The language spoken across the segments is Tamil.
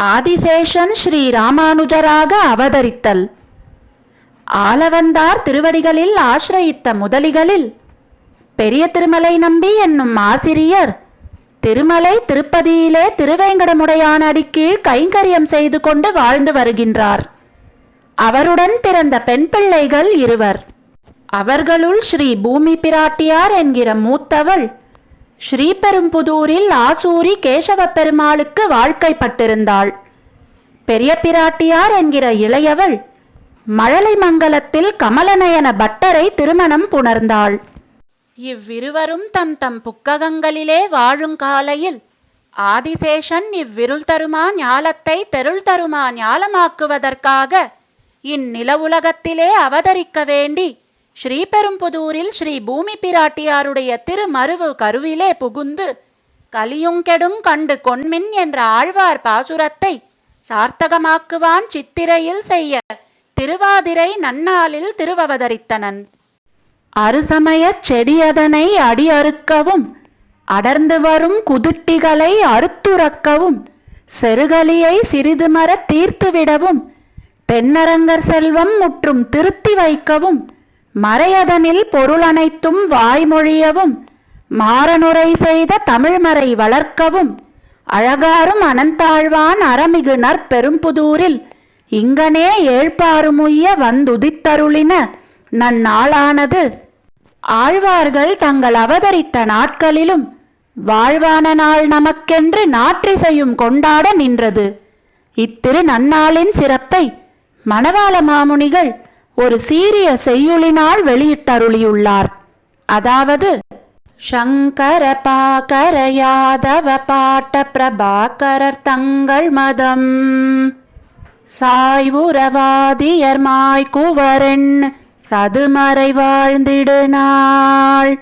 ஆதிசேஷன் ஸ்ரீ ராமானுஜராக அவதரித்தல். ஆலவந்தார் திருவடிகளில் ஆசிரயித்த முதலிகளில் பெரிய திருமலை நம்பி என்னும் ஆசிரியர் திருமலை திருப்பதியிலே திருவேங்கடமுடையான் அடிக்கீழ் கைங்கரியம் செய்து கொண்டு வாழ்ந்து வருகின்றார். அவருடன் பிறந்த பெண் பிள்ளைகள் இருவர். அவர்களுள் ஸ்ரீ பூமி பிராட்டியார் என்கிற மூத்தவள் ஸ்ரீபெரும்புதூரில் ஆசூரி கேசவ பெருமாளுக்கு வாழ்க்கைப்பட்டிருந்தாள். பெரிய பிராட்டியார் என்கிற இளையவள் மழலை மங்கலத்தில் கமலநயன பட்டரை திருமணம் புணர்ந்தாள். இவ்விருவரும் தம் தம் புக்ககங்களிலே வாழும் காலையில் ஆதிசேஷன் இவ்விருள் தருமா ஞாலத்தை தெருள் தருமா ஞாலமாக்குவதற்காக இந்நில உலகத்திலே அவதரிக்க வேண்டி ஸ்ரீபெரும்புதூரில் ஸ்ரீ பூமி பிராட்டியாருடைய திருமருவு கருவிலே புகுந்து கலியுங்கெடும் கண்டு கொன்மின் என்ற ஆழ்வார் பாசுரத்தை சார்த்தகமாக்குவான் சித்திரையில் செய்ய திருவாதிரை நன்னாளில் திருவவதரித்தனன். அறுசமயச் செடியதனை அடி அறுக்கவும் அடர்ந்து வரும் குதுட்டிகளை அறுத்துறக்கவும் செருகலியை சிறிது மர தீர்த்துவிடவும் தென்னரங்கர் செல்வம் முற்றும் திருத்தி வைக்கவும் மறையதனில் பொருளனைத்தும் வாய்மொழியவும் மாறனுரை செய்த தமிழ்மறை வளர்க்கவும் அழகாரும் அனந்தாழ்வான் அறமிகு நற்பெரும்புதூரில் இங்கனே ஏழ்பாறுமுய்ய வந்துதித்தருளின நன்னாளானது. ஆழ்வார்கள் தங்கள் அவதரித்த நாட்களிலும் வாழ்வான நாள் நமக்கென்று நாற்றிசையும் கொண்டாட நின்றது. இத்திரு நன்னாளின் சிறப்பை மணவாள மாமுனிகள் ஒரு சீரிய செய்யுளினால் வெளியிட்டருளியுள்ளார். அதாவது சங்கர பாகர யாதவ பாட்ட பிரபாகரர் தங்கள் மதம். சாய்வுரவாதியர் மாய்குவரென் சதுமறை வாழ்ந்திடு நாள்.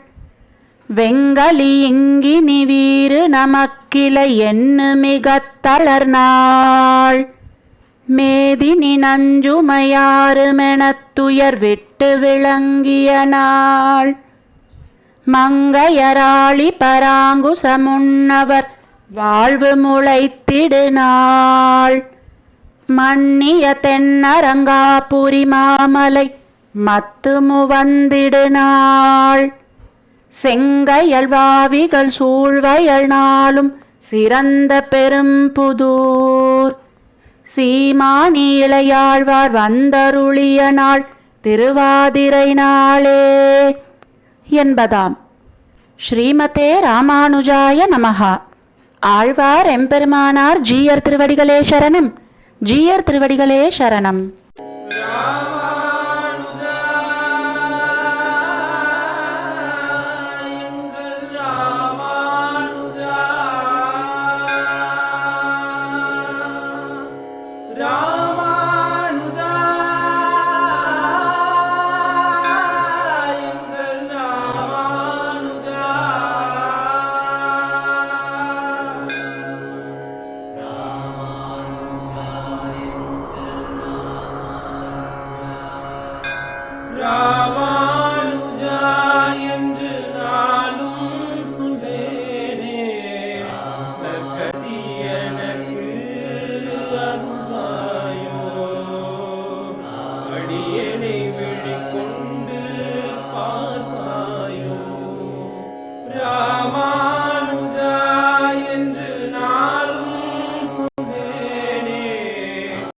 வெங்கலி இங்கினி வீறு நமக்கிளை எண்ணு மிகத் தளர்நாள் மேதினி நஞ்சுமையாறுமெனத்துயர் விட்டு விளங்கிய நாள். மங்கையராளி பராங்குசமுன்னவர் வாழ்வு முளைத்திடு நாள். மன்னிய தென்னரங்காபுரி மாமலை மத்துமு வந்திடு நாள். செங்கையல் வாவிகள் சூழ்வயல் நாளும் சிறந்த பெரும்புதூர். சீமானி இளையாழ்வார் வந்தருளிய நாள் திருவாதிரை நாளே என்பதாம். ஸ்ரீமதே ராமானுஜாய நமஹா. ஆழ்வார் எம்பெருமானார் ஜீயர் திருவடிகளே சரணம். ஜீயர் திருவடிகளே சரணம்.